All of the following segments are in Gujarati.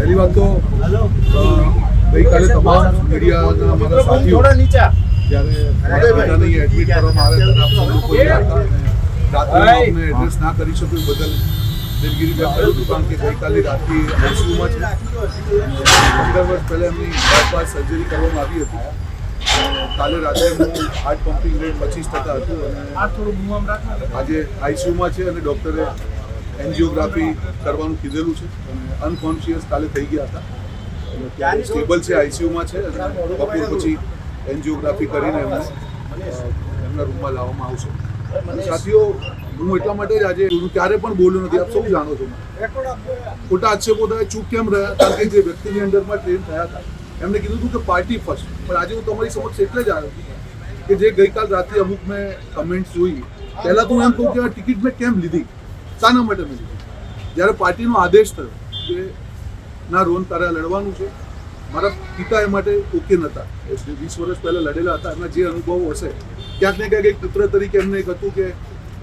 પહેલી વાત તો ગઈકાલે તમામ મીડિયાના મારા સાથીઓ જ્યારે એડમિટ કરવામાં આવે ત્યારે આપ સૌ લોકો ગયા હતા અને રાત્રે અમને એડ્રેસ ના કરી શક્યું બદલ દિલગીરી વ્યક્ત કરું હતું કારણ કે ગઈકાલે રાત્રે આઈસીયુમાં છે પંદર વર્ષ પહેલાં એમની બાયપાસ સર્જરી કરવામાં આવી હતી. કાલે રાત્રે એમનું હાર્ટ પમ્પિંગ રેટ પચીસ ટકા હતું અને આજે આઈસીયુમાં છે અને ડૉક્ટરે એન્જિયોગ્રાફી કરવાનું કીધેલું છે. અને અનકોન્શિયસ કાલે થઈ ગયા હતા. અને અત્યારે સ્ટેબલ છે આઈસીયુમાં છે. બપોર પછી એન્જિયોગ્રાફી કરીને એમને એમના રૂમમાં લાવવામાં આવશે. અને સાથીઓ, હું એટલા માટે જ આજે હું ક્યારે પણ બોલ્યો નથી. આપ સૌ જાણો છો. ખોટા આક્ષેપો થાય, ચૂપ કેમ રહ્યા? કારણ કે જે વ્યક્તિની અંડરમાં ટ્રેન થયા હતા, એમને કીધું હતું કે પાર્ટી ફર્સ્ટ પણ આજે હું તમારી સમક્ષ એટલે જ આવ્યો કે જે ગઈકાલ રાત્રે અમુક મેં કમેન્ટ જોઈ, પહેલાં તો હું એમ કહું કે આ ટિકિટ મેં કેમ લીધી? શાના માટે લીધી જ્યારે પાર્ટીનો આદેશ થયો કે ના, રોન તારે લડવાનું છે, મારા પિતા એ માટે ઓકે નહોતા એ વીસ વર્ષ પહેલાં લડેલા હતા એમના જે અનુભવો હશે, ક્યાંક ને ક્યાંક એક પુત્ર તરીકે એમને એક હતું કે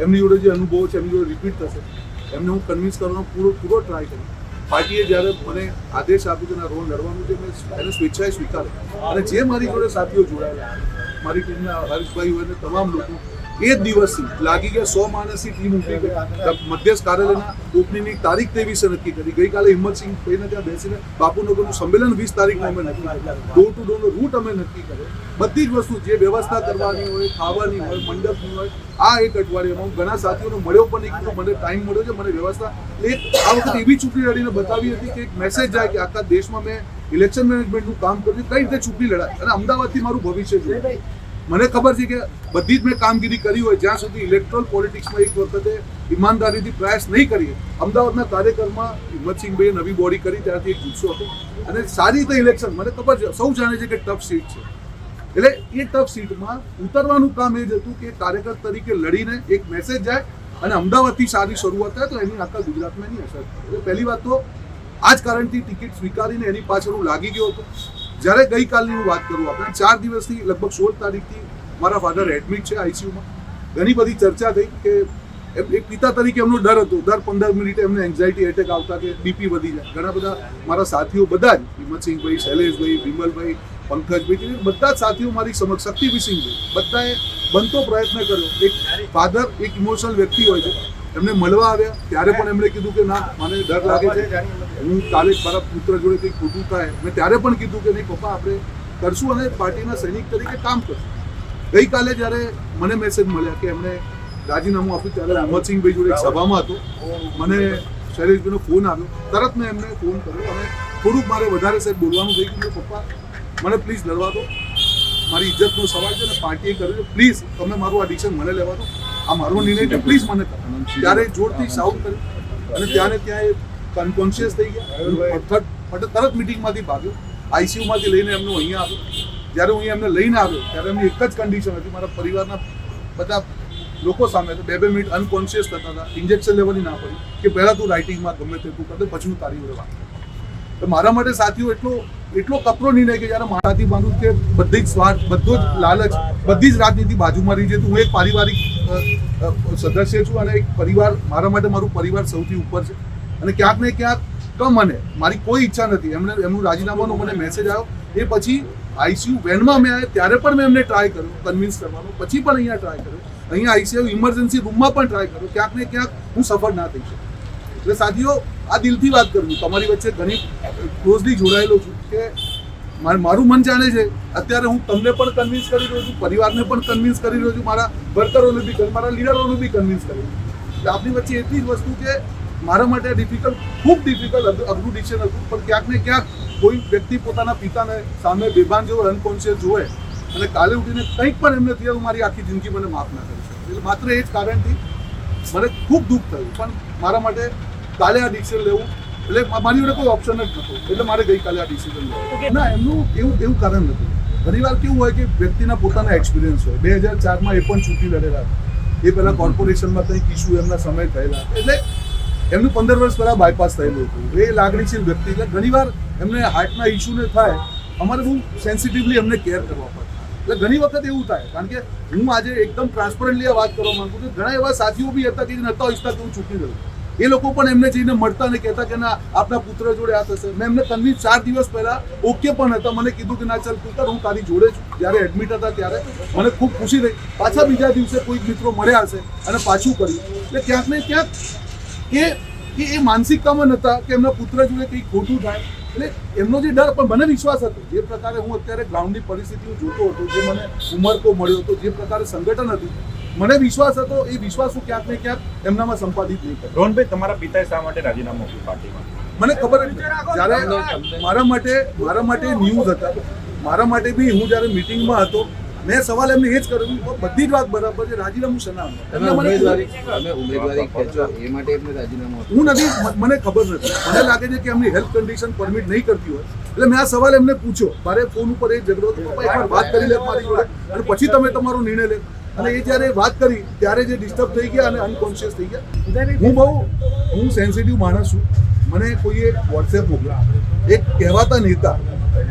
એમની જોડે જે અનુભવો છે, એમની જોડે રિપીટ થશે. એમને હું કન્વિન્સ કરવાનો પૂરો પૂરો ટ્રાય કર્યો પાર્ટીએ જ્યારે મને આદેશ આપ્યો કે ના રોલ લડવાનું છે, મેં એને સ્વેચ્છાએ સ્વીકાર્યો. અને જે મારી જોડે સાથીઓ જોડાયેલા, મારી ટીમના હર્ષભાઈ હોય ને તમામ લોકો એ જ દિવસથી લાગી ગયા સો માણસની ટીમ ઊભી મધ્યસ્થ કાર્યાલયના ઓપનિંગની તારીખ તેવીસે નક્કી કરી. ગઈકાલે હિંમતસિંહ ભાઈને ત્યાં બેસીને બાપુનગરનું સંમેલન વીસ તારીખમાં અમે નક્કી કર્યું. ડોર ટુ ડોરનો રૂટ અમે નક્કી કર્યો. બધી જ વસ્તુ જે વ્યવસ્થા કરવાની હોય, ખાવાની હોય, મંડપની હોય, આ એક અઠવાડિયામાં હું ઘણા સાથીઓને મળ્યો પણ નહીં. મને ટાઈમ મળ્યો છે. મને વ્યવસ્થા એક આ વખતે એવી ચૂંટણી લડીને બતાવી હતી કે એક મેસેજ જાય કે આખા દેશમાં મેં ઇલેક્શન મેનેજમેન્ટનું કામ કર્યું. કઈ રીતે ચૂંટણી લડાય? અને અમદાવાદથી મારું ભવિષ્ય છે મને ખબર છે કે બધી જ મેં કામગીરી કરી હોય, જ્યાં સુધી ઇલેક્ટ્રોલ પોલિટિક્સમાં એક વખતે ઈમાનદારીથી પ્રયાસ નહીં કરીએ, અમદાવાદના કાર્યક્રમમાં હિંમતસિંહભાઈએ નવી બોડી કરી ત્યારથી એક જુસ્સો હતો. અને સારી રીતે ઇલેક્શન મને ખબર છે, સૌ જાણે છે કે ટફ સીટ છે. એટલે એ ટફ સીટમાં ઉતરવાનું કામ એ જ હતું કે કાર્યકર તરીકે લડીને એક મેસેજ જાય અને અમદાવાદથી સારી શરૂઆત થાય તો એની આખા ગુજરાતમાં એની અસર એટલે પહેલી વાત તો આ જ કારણથી ટિકિટ સ્વીકારીને એની પાછળ હું લાગી ગયો હતો. જ્યારે ગઈકાલની હું વાત કરું, આપણે ચાર દિવસથી લગભગ સોળ તારીખથી મારા ફાધર એડમિટ છે આઈસીયુમાં ઘણી બધી ચર્ચા થઈ કે એમ એક પિતા તરીકે એમનો ડર હતો. દર પંદર મિનિટે એમને એન્ઝાયટી એટેક આવતા કે બીપી વધી જાય. ઘણા બધા મારા સાથીઓ બધા જ હિંમતસિંહભાઈ શૈલેષભાઈ, વિમલભાઈ, પંકજભાઈ બધા જ સાથીઓ મારી સમક્ષ શક્તિભીસિંહભાઈ બધાએ બનતો પ્રયત્ન કર્યો. એક ફાધર એક ઇમોશનલ વ્યક્તિ હોય છે. એમને મળવા આવ્યા. ત્યારે પણ એમણે કીધું કે ના મને ડર લાગે છે. હું કાલે મારા પુત્ર જોડે કંઈક ખોટું થાય. મેં ત્યારે પણ કીધું કે નહીં પપ્પા આપણે કરશું અને પાર્ટીના સૈનિક તરીકે કામ કરશું. ગઈકાલે જ્યારે મને મેસેજ મળ્યા કે એમણે રાજીનામું આપ્યું ત્યારે હિંમતસિંહભાઈ જોડે એક સભામાં હતો. મને શૈલેષભાઈનો ફોન આવ્યો. તરત મેં એમને ફોન કર્યો. અને થોડુંક મારે વધારે સાહેબ બોલવાનું થઈ ગયું પપ્પા. મને પ્લીઝ લડવા દો. મારી ઇજ્જતનો સવાલ છે ને પાર્ટીએ કર્યું છે. પ્લીઝ તમે મારું આ ડિસિઝન મને લેવા દો. આ મારો નિર્ણય છે પ્લીઝ મને. ત્યારે જોરથી સાઉટ કર્યું અને ત્યારે ત્યાં એ અનકોન્શિયસ થઈ ગયા. તરત મિટિંગમાંથી ભાગ્યો. આઈસીયુમાંથી લઈને એમનું અહીંયા આવ્યો. જ્યારે હું એમને લઈને આવ્યો ત્યારે એમની એક જ કન્ડિશન હતી. મારા પરિવારના બધા લોકો સામે બે બે મિનિટ અનકોન્શિયસ થતા હતા. ઇન્જેક્શન લેવાની ના પડી કે પહેલાં તું રાઇટિંગમાં ગમે તે તું કરે પછી હું તારી જોડે વાત તો મારા માટે સાથીઓ એટલો એટલો કપરો નિર્ણય કે જ્યારે મારાથી બાંધું કે બધી જ સ્વાર્થ બધો જ લાલચ બધી જ રાજનીતિ બાજુમાં રહી છે તો હું એક પારિવારિક સદસ્ય છું અને એક પરિવાર, મારા માટે મારું પરિવાર સૌથી ઉપર છે. અને ક્યાંક ને ક્યાંક કમ મને, મારી કોઈ ઈચ્છા નથી. એમને, એમનું રાજીનામાનો મને મેસેજ આવ્યો. એ પછી આઈસીયુ વેનમાં મેં આવ્યા ત્યારે પણ મેં એમને ટ્રાય કર્યો કન્વિન્સ કરવાનો. પછી પણ અહીંયા ટ્રાય કર્યો. અહીંયા આઈસીયુ ઇમરજન્સી રૂમમાં પણ ટ્રાય કર્યો. ક્યાંક ને ક્યાંક હું સફળ ના થઈ શકું. એટલે સાથીઓ, આ દિલથી વાત કરું તમારી વચ્ચે ઘણી ક્લોઝલી જોડાયેલો છું કે માર- મારું મન જાણે છે. અત્યારે હું તમને પણ કન્વિન્સ કરી રહ્યો છું, પરિવારને પણ કન્વિન્સ કરી રહ્યો છું, મારા વર્કરોને બી, મારા લીડરોને બી કન્વિન્સ કરી એટલે આપણી વચ્ચે એટલી જ વસ્તુ કે મારા માટે ડિફિકલ્ટ ખૂબ ડિફિકલ્ટ અઘરું ડિસિઝન હતું. પણ ક્યાંક ને ક્યાંક કોઈ વ્યક્તિ પોતાના પિતાને સામે બેભાન જેવો અનકોન્શિયસ જોવે અને કાલે ઉઠીને કંઈક પણ એમને થયું મારી આખી જિંદગી મને માફ ના કરી શકે. એટલે માત્ર એ જ કારણથી મને ખૂબ દુઃખ થયું. પણ મારા માટે કાલે આ ડિસિઝન લેવું એટલે મારી જોડે કોઈ ઓપ્શન જ નહોતો. એટલે મારે ગઈકાલે આ ડિસિઝન લેવું. ના એમનું એવું એવું કારણ નથી. ઘણીવાર કેવું હોય કે વ્યક્તિના પોતાના એક્સપિરિયન્સ હોય. બે હજાર ચારમાં એ પણ ચૂંટણી લડેલા એ પહેલાં કોર્પોરેશનમાં કંઈક ઇસ્યુ એમના સમય થયેલા એટલે એમનું પંદર વર્ષ પહેલાં બાયપાસ થયેલું હતું. એ લાગણીશીલ વ્યક્તિ. એટલે ઘણીવાર એમને હાર્ટના ઇસ્યુને થાય અમારે બહુ સેન્સિટિવલી એમને કેર કરવા પડે. એટલે ઘણી વખત એવું થાય કારણ કે હું આજે એકદમ ટ્રાન્સપરન્ટલી વાત કરવા માંગુ છું. ઘણા એવા સાથીઓ બી હતા કે જે નહોતા ઈચ્છતા કે હું ચૂંટણી લડું. એ લોકો પણ એમને જઈને મળતા અને કહેતા કે ના, આપના પુત્ર જોડે આ થશે. મેં એમને કન્વિન્સ ચાર દિવસ પહેલા ઓકે પણ હતા. મને કીધું કે ના, ચાલ પુત્ર હું તારી જોડે છું. જ્યારે એડમિટ હતા ત્યારે મને ખૂબ ખુશી થઈ. પાછા બીજા દિવસે કોઈક મિત્રો મળ્યા હશે અને પાછું કર્યું. એટલે ક્યાંક ને ક્યાંક એ કે એ માનસિકતામાં નહોતા કે એમના પુત્ર જોડે કંઈક ખોટું થાય. એટલે એમનો જે ડર, પણ મને વિશ્વાસ હતો. જે પ્રકારે હું અત્યારે ગ્રાઉન્ડની પરિસ્થિતિઓ જોતો હતો, જે મને ઉમરકો મળ્યો હતો, જે પ્રકારે સંગઠન હતું મને વિશ્વાસ હતો એ વિશ્વાસ હું ક્યાંક ને ક્યાંક એમનામાં સંપાદિત નહીં કર્યો રોહનભાઈ તમારા પિતાએ શા માટે રાજીનામું આપ્યું પાર્ટીમાં? મને ખબર જ જ્યારે મારા માટે મારા માટે ન્યૂઝ હતા મારા માટે બી હું જ્યારે મિટિંગમાં હતો મેં સવાલ એમને એ જ કર્યો બધી જ વાત બરાબર છે રાજીનામું શના તમે ઉમેદવારી તમે ઉમેદવારી ખેંચો એ માટે એમને રાજીનામું હું નથી મને ખબર નથી. મને લાગે છે કે એમની હેલ્થ કન્ડિશન પરમિટ નહીં કરતી હોય. એટલે મેં આ સવાલ એમને પૂછ્યો. મારે ફોન ઉપર એ ઝઘડો હતો એકવાર વાત કરી લે મારી જોડે. અને પછી તમે તમારો નિર્ણય લે. અને એ જ્યારે વાત કરી, ત્યારે જે ડિસ્ટર્બ થઈ ગયા અને અનકોન્શિયસ થઈ ગયા. હું બહુ, હું સેન્સિટિવ માણસ છું. મને કોઈએ વોટ્સએપ મોકલા. એક કહેવાતા નેતા,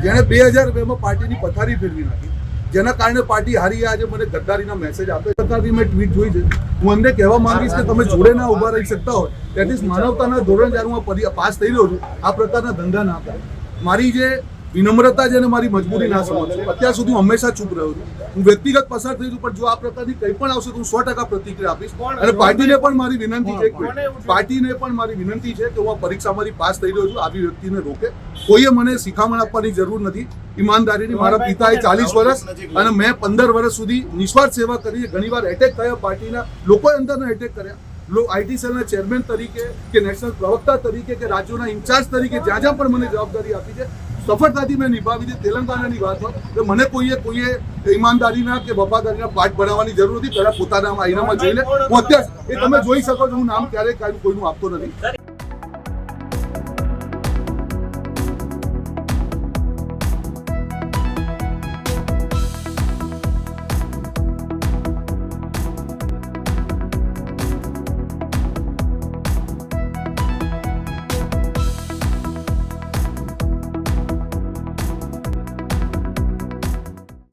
જેણે બે હજાર બેમાં પાર્ટીની પથારી ફેરવી નાખી. જેના કારણે પાર્ટી હારી આજે મને ગદ્દારીના મેસેજ આપે. પ્રકારની મેં ટ્વીટ જોઈ છે. હું એમને કહેવા માંગીશ કે તમે જોડે ના ઊભા રહી શકતા હોય. એટલીસ્ટ માનવતાના ધોરણ જ્યારે હું પાસ થઈ રહ્યો છું. આ પ્રકારના ધંધા ના કરે મારી જે વિનમ્રતા છે મારી મજબૂરી ના સમજો. અત્યાર સુધી હું હંમેશા ચૂપ રહ્યો છું. હું વ્યક્તિગત પસાર થઈ છું પણ જો આ પ્રકારની કંઈ પણ આવશે તો હું સો ટકા પ્રતિક્રિયા આપીશ. અને પાર્ટીને પણ મારી વિનંતી છે પાર્ટીને પણ મારી વિનંતી છે કે હું આ પરીક્ષામાંથી પાસ થઈ રહ્યો છું. આવી વ્યક્તિને રોકે. કોઈએ મને શિખામણ આપવાની જરૂર નથી. ઈમાનદારીની મારા પિતાએ ચાલીસ વર્ષ અને મેં પંદર વર્ષ સુધી નિસ્વાર્થ સેવા કરી ઘણીવાર એટેક થયા પાર્ટીના લોકોએ અંદરના એટેક કર્યા. આઈટી સેલના ચેરમેન તરીકે કે નેશનલ પ્રવક્તા તરીકે કે રાજ્યોના ઇન્ચાર્જ તરીકે જ્યાં જ્યાં પણ મને જવાબદારી આપી છે સફળતાથી મેં નિભાવી છે. તેલંગાણાની વાત હોય તો મને કોઈએ કોઈએ ઈમાનદારીના કે વફાદારીના પાઠ ભણાવવાની જરૂર નથી. પહેલા પોતાના આઈનામાં જોઈને હું અત્યારે એ તમે જોઈ શકો છો, હું નામ ક્યારેય કાંઈ કોઈનું આપતો નથી.